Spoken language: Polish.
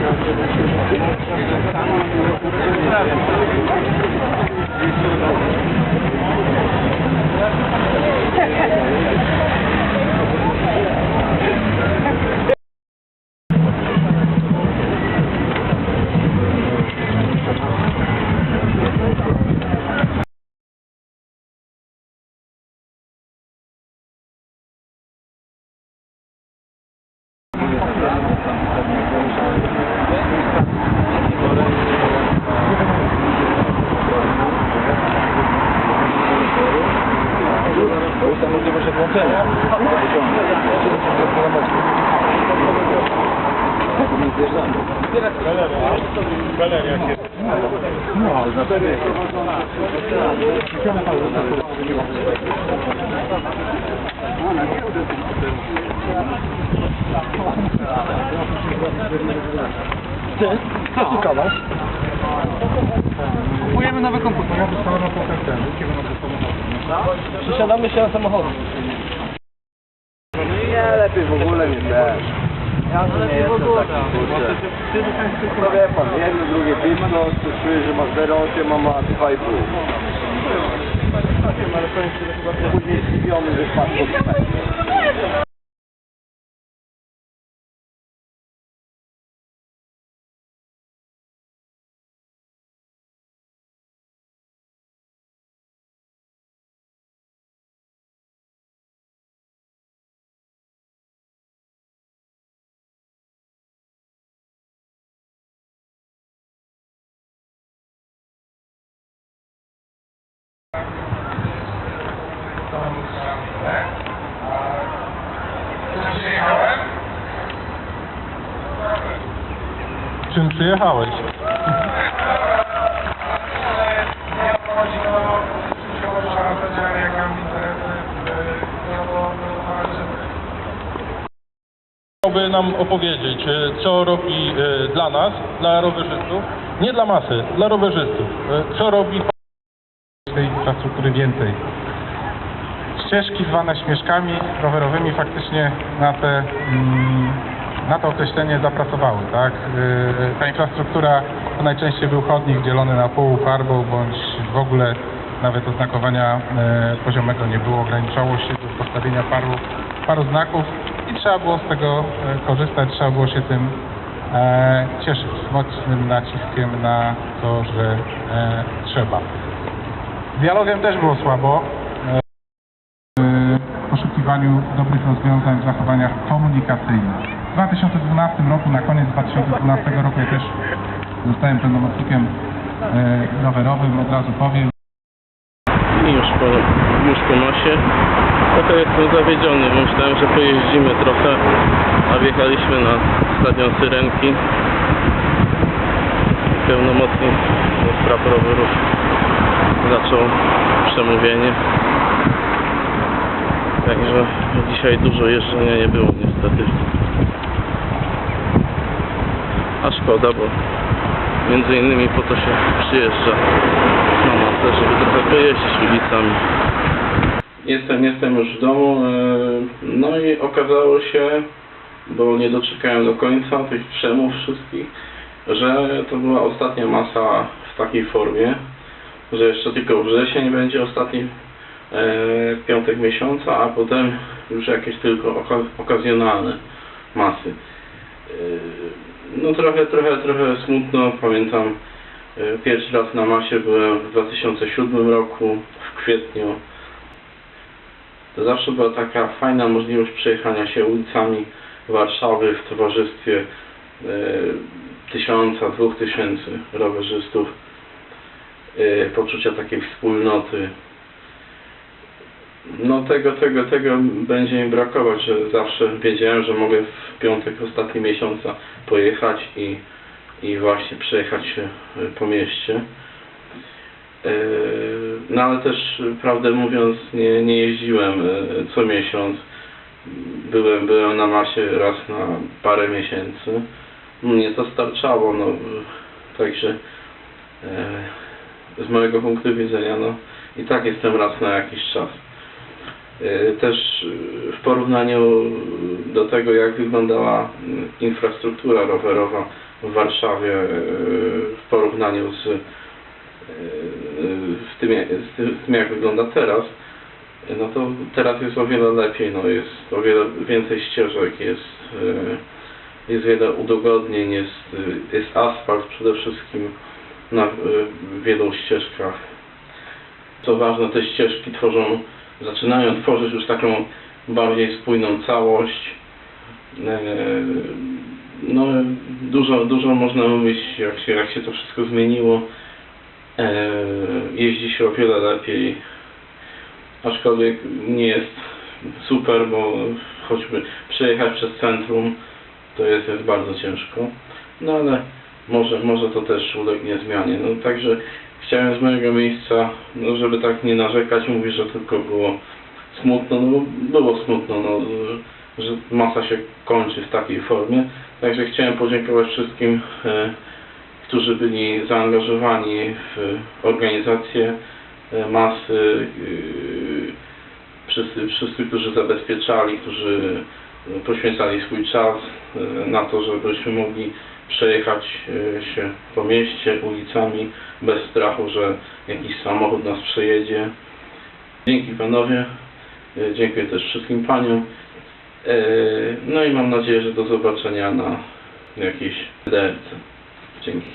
Thank you. Galeria się. No, na pewno. Ty, co tu kawał? Kupujemy nowy komputer. Ja dostałem na potem ten, kiedy mam samochód. Przesiadamy się na samochód. Nie, lepiej w ogóle nie. Ja to nie jestem taki kurczę. No wie pan, jedno, drugie piwko, coś czuję, że ma 0,8, a ma 2,5. Później zdziwiony, że spadł pod Czym przyjechałeś? Chciałby nam opowiedzieć, e, co robi e, dla nas, dla rowerzystów, nie dla masy, dla rowerzystów, E, co robi tej infrastruktury więcej. Ścieżki zwane śmieszkami rowerowymi faktycznie na te mm, na to określenie zapracowały, tak? Yy, Ta infrastruktura to najczęściej był chodnik dzielony na pół farbą, bądź w ogóle nawet oznakowania e, poziomego nie było, ograniczało się do postawienia paru, paru znaków i trzeba było z tego e, korzystać, trzeba było się tym cieszyć, mocnym naciskiem na to, że trzeba. Dialogiem też było słabo. poszukiwaniu dobrych rozwiązań w zachowaniach komunikacyjnych. W 2012 roku, na koniec 2012 roku ja też zostałem pełnomocnikiem e, rowerowym, od razu powiem. I już po, już po nosie. Trochę jestem zawiedziony, myślałem, że pojeździmy trochę, a wjechaliśmy na stadion Syrenki. Pełnomocnik do spraw rowerów zaczął przemówienie. Także dzisiaj dużo jeżdżenia nie było niestety. A szkoda, bo między innymi po to się przyjeżdża na masę, żeby trochę pojeździć ulicami. Jestem, jestem już w domu, e, no i okazało się, bo nie doczekałem do końca tych przemów wszystkich, że to była ostatnia masa w takiej formie, że jeszcze tylko wrzesień będzie ostatni e, piątek miesiąca, a potem już jakieś tylko oka- okazjonalne masy. No trochę, trochę, trochę smutno, pamiętam e, pierwszy raz na masie byłem w 2007 roku, w kwietniu. To zawsze była taka fajna możliwość przejechania się ulicami Warszawy w towarzystwie e, tysiąca, dwóch tysięcy rowerzystów, e, poczucia takiej wspólnoty. No tego, tego, tego będzie mi brakować, że zawsze wiedziałem, że mogę w piątek ostatni miesiąca pojechać i, i właśnie przejechać się e, po mieście. E, No ale też prawdę mówiąc nie, nie jeździłem e, co miesiąc. Byłem, byłem na masie raz na parę miesięcy. Mnie to starczało, no także z mojego punktu widzenia no i tak jestem raz na jakiś czas. E, Też e, w porównaniu do tego, jak wyglądała mm, infrastruktura rowerowa w Warszawie, e, w porównaniu z, e, z tym, z tym jak wygląda teraz, e, no to teraz jest o wiele lepiej, no jest o wiele więcej ścieżek, jest, e, jest wiele udogodnień, jest, e, jest asfalt przede wszystkim na e, wielu ścieżkach. Co ważne, te ścieżki tworzą, zaczynają tworzyć już taką bardziej spójną całość. E, No, dużo, dużo można mówić, jak się, jak się to wszystko zmieniło. E, Jeździ się o wiele lepiej, aczkolwiek nie jest super, bo choćby przejechać przez centrum to jest, jest bardzo ciężko. No ale może, może to też ulegnie zmianie. No także chciałem z mojego miejsca, no żeby tak nie narzekać, mówić, że tylko było smutno, no bo było smutno, no, że masa się kończy w takiej formie. Także chciałem podziękować wszystkim, e, którzy byli zaangażowani w organizację e, masy, e, wszyscy, wszyscy, którzy zabezpieczali, którzy poświęcali swój czas na to, żebyśmy mogli przejechać e, się po mieście ulicami bez strachu, że jakiś samochód nas przejedzie. Dzięki panowie, e, dziękuję też wszystkim paniom. E, No i mam nadzieję, że do zobaczenia na jakiejś DRC. Dzięki.